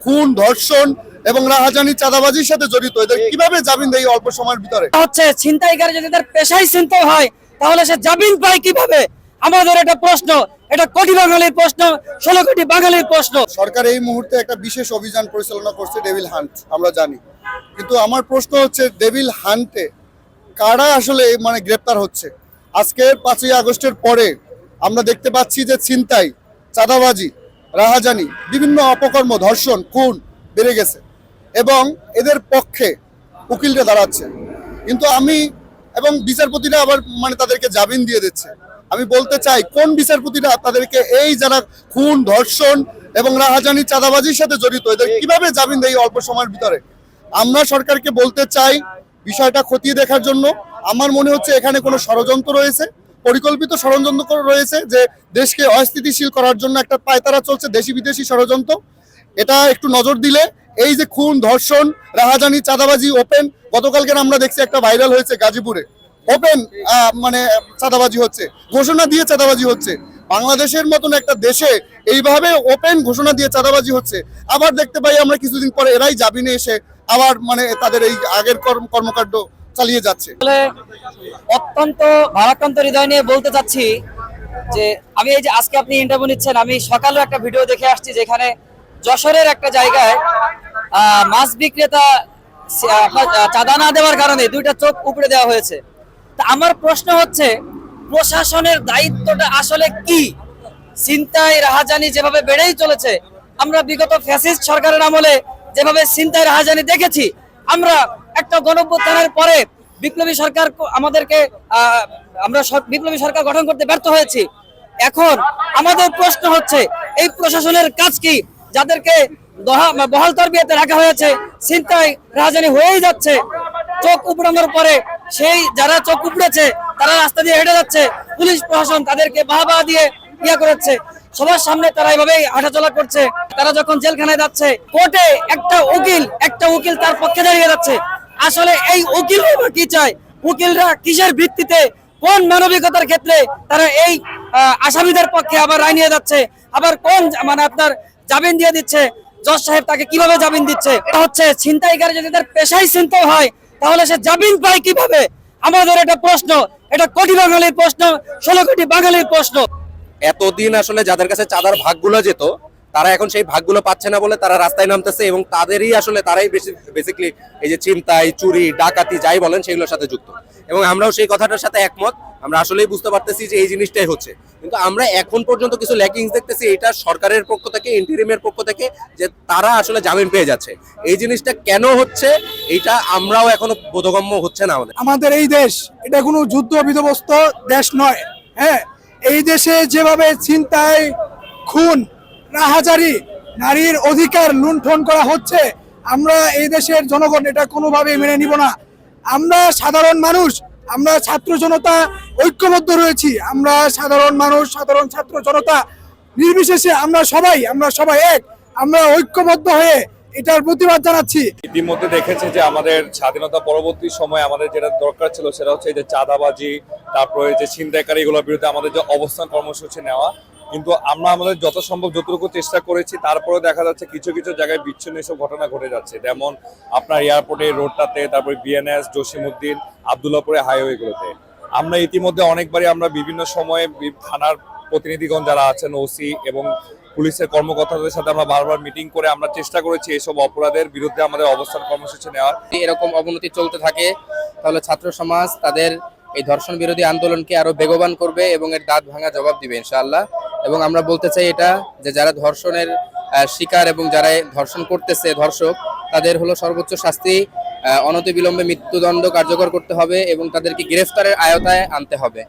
খুন ধর্ষণ এবং রাহাজানি চাঁদাবাজির সাথে জড়িত। এদের কীভাবে জামিন দেয় অল্প সময়ের ভিতরে? হচ্ছে ছিনতাইকারী যদি তার পেশাই ছিনতাই হয় তাহলে সে জামিন পায় কীভাবে? আমাদের এটা প্রশ্ন। এটা কোটি বাঙালির প্রশ্ন ষোলো কোটি বাঙালির প্রশ্ন। সরকার এই মুহূর্তে একটা বিশেষ অভিযান পরিচালনা করছে ডেভিল হান্ট আমরা জানি। কিন্তু আমার প্রশ্ন হচ্ছে ডেভিল হান্টে কারা আসলে মানে গ্রেপ্তার হচ্ছে? আজকের পাঁচই আগস্টের পরে আমরা দেখতে পাচ্ছি যে ছিনতাই চাঁদাবাজি রাহাজানি, বিভিন্ন অপকর্ম, ধর্ষণ, খুন বেড়ে গেছে এবং এদের পক্ষে উকিলরা দাঁড়াচ্ছে। কিন্তু আমি এবং বিচারপতিরা আবার মানে তাদেরকে জামিন দিয়ে দিচ্ছে। আমি বলতে চাই, কোন বিচারপতিরা তাদেরকে এই যারা খুন, ধর্ষণ এবং রাহাজানি চাঁদাবাজির সাথে জড়িত, এদের কীভাবে জামিন দেয় অল্প সময়ের ভিতরে? আমরা সরকারকে বলতে চাই, বিষয়টা খতিয়ে দেখার জন্য। আমার মনে হচ্ছে এখানে কোনো ষড়যন্ত্র রয়েছে। পরিকল্পিত ষড়যন্ত্র রয়েছে যে দেশকে অস্থিতিশীল করার জন্য একটা পায়তারা চলছে দেশি বিদেশি ষড়যন্ত্র। এটা একটু নজর দিলে এই যে খুন, ধর্ষণ, রাহাজানি, চাঁদাবাজি, ওপেন, গতকালকে আমরা দেখছি একটা ভাইরাল হয়েছে গাজীপুরে। ওপেন মানে চাঁদাবাজি হচ্ছে, ঘোষণা দিয়ে চাঁদাবাজি হচ্ছে। বাংলাদেশের মতন একটা দেশে এইভাবে ওপেন ঘোষণা দিয়ে চাঁদাবাজি হচ্ছে। আবার দেখতে পাই আমরা কিছুদিন পরে এরাই জামিনে এসে আবার মানে তাদের এই আগের কর্ম- কর্মকাণ্ড চালিয়ে যাচ্ছে। অত্যন্ত ভারাক্রান্ত হৃদয় নিয়ে বলতে চাচ্ছি যে আমি এই যে আজকে আপনি ইন্টারভিউ নিচ্ছেন, আমি সকালে একটা ভিডিও দেখে আসছি যেখানে যশোরের একটা জায়গায় মাছ বিক্রেতা চাঁদা না দেওয়ার কারণে দুইটা চোখ উপড়ে দেওয়া হয়েছে। তা আমার প্রশ্ন হচ্ছে, প্রশাসনের দায়িত্বটা আসলে কি? চিন্তায় রাহাজানি যেভাবে বেড়েই চলেছে, আমরা বিগত ফ্যাসিস্ট সরকারের আমলে যেভাবে চিন্তায় রাহাজানি দেখেছি, আমরা একটা গণঅভ্যুত্থানের পরে বিপ্লবী সরকার আমাদেরকে আমরা বিপ্লবী সরকার গঠন করতে ব্যর্থ হয়েছি। এখন আমাদের প্রশ্ন হচ্ছে, এই প্রশাসনের কাজ কি? যাদেরকে বহাল তরবিয়াতে রাখা হয়েছে চিন্তায় রাজধানী হয়েই যাচ্ছে। চোখ উপড়ানোর পরে সেই যারা চোখ উপড়েছে, তারা রাস্তা দিয়ে হেঁটে যাচ্ছে। পুলিশ প্রশাসন তাদেরকে বাহবা দিয়ে ইয়া করেছে। সবার সামনে তারা এইভাবেই হাঁটাচলা করছে। তারা যখন জেলখানায় যাচ্ছে, কোর্টে একটা উকিল একটা উকিল তার পক্ষে দাঁড়িয়ে যাচ্ছে। আসলে এই উকিল কি চায়? উকিলরা কিসের ভিত্তিতে? কোন মানবিকতার ক্ষেত্রে তারা এই আসামিদের পক্ষে আবার রায় নিয়ে যাচ্ছে? আবার কোন মানে আপনার জামিন দিয়ে দিচ্ছে? জজ সাহেব তাকে কীভাবে জামিন দিচ্ছে? এটা হচ্ছে ছিনতাইকারী যদি তার পেশাই ছিনতাই হয়, তাহলে সে জামিন পায় কীভাবে? আমাদের এটা প্রশ্ন। এটা কোটি বাঙালির প্রশ্ন, ষোলো কোটি বাঙালির প্রশ্ন। এতদিন আসলে যাদের কাছে চাঁদার ভাগগুলো যেত তারা এখন সেই ভাগগুলো পাচ্ছে না বলে তারা রাস্তায় নামতেছে এবং তাদেরই আসলে তারাই বেশি বেসিক্যালি এই যে চিন্তাই চুরি, ডাকাতি যাই বলেন সেগুলোর সাথে যুক্ত। এবং আমরাও সেই কথাটার সাথে একমত। আমরা আসলেই বুঝতে পারতেছি যে এই জিনিসটাই হচ্ছে। কিন্তু আমরা এখন পর্যন্ত কিছু ল্যাকিংস দেখতেছি, এটা সরকারের পক্ষ থেকে ইন্টারিমের পক্ষ থেকে, যে তারা আসলে জামিন পেয়ে যাচ্ছে। এই জিনিসটা কেন হচ্ছে এটা আমরাও এখনও বোধগম্য হচ্ছে না আমাদের। আমাদের এই দেশ, এটা কোনো যুদ্ধ বিধ্বস্ত দেশ নয় হ্যাঁ? এই দেশে যেভাবে ছিনতাই, খুন রাহাজারি, নারীর অধিকার লুণ্ঠন করা হচ্ছে। আমরা এই দেশের জনগণ এটা কোনোভাবে মেনে নিব না। আমরা সাধারণ মানুষ, আমরা ছাত্র জনতা, ঐক্যবদ্ধ রয়েছি। আমরা সাধারণ মানুষ, সাধারণ ছাত্র জনতা, নির্বিশেষে আমরা সবাই আমরা সবাই এক। আমরা ঐক্যবদ্ধ হয়ে এটার প্রতিবাদ জানাচ্ছি। ইতিমধ্যে দেখেছে যে আমাদের স্বাধীনতা পরবর্তী সময় আমাদের যেটা দরকার ছিল সেটা হচ্ছে যে চাঁদাবাজি, তারপরে যে ছিনতাইকারী এগুলোর বিরুদ্ধে আমাদের যে অবস্থান কর্মসূচি নেওয়া কিন্তু আমরা আমাদের যত সম্ভব যতটুকু চেষ্টা করেছি তারপরে দেখা যাচ্ছে কিছু কিছু জায়গায় বিচ্ছিন্ন এসব ঘটনা ঘটে যাচ্ছে। যেমন আপনার এয়ারপোর্টে, রোডটাতে, তারপরে বিএনএস, জসিমউদ্দিন, আবদুল্লাপুরে হাইওয়েগুলোতে। আমরা ইতিমধ্যে অনেকবারই আমরা বিভিন্ন সময়ে থানার প্রতিনিধিগণ যারা আছেন, ওসি এবং পুলিশের কর্মকর্তাদের সাথে আমরা বারবার মিটিং করে আমরা চেষ্টা করেছি এসব অপরাধের বিরুদ্ধে আমাদের অবস্থান কর্মসূচি নেওয়ার। এরকম অবনতি চলতে থাকে, তাহলে ছাত্র সমাজ তাদের এই ধর্ষণ বিরোধী আন্দোলনকে আরও বেগবান করবে এবং এর দাঁত ভাঙা জবাব দিবে, ইনশাআল্লাহ। এবং আমরা বলতে চাই এটা যে যারা ধর্ষণের শিকার এবং যারা ধর্ষণ করতেছে ধর্ষক, তাদের হলো সর্বোচ্চ শাস্তি অনতিবিলম্বে মৃত্যুদণ্ড কার্যকর করতে হবে এবং তাদেরকে গ্রেফতারের আয়তায় আনতে হবে।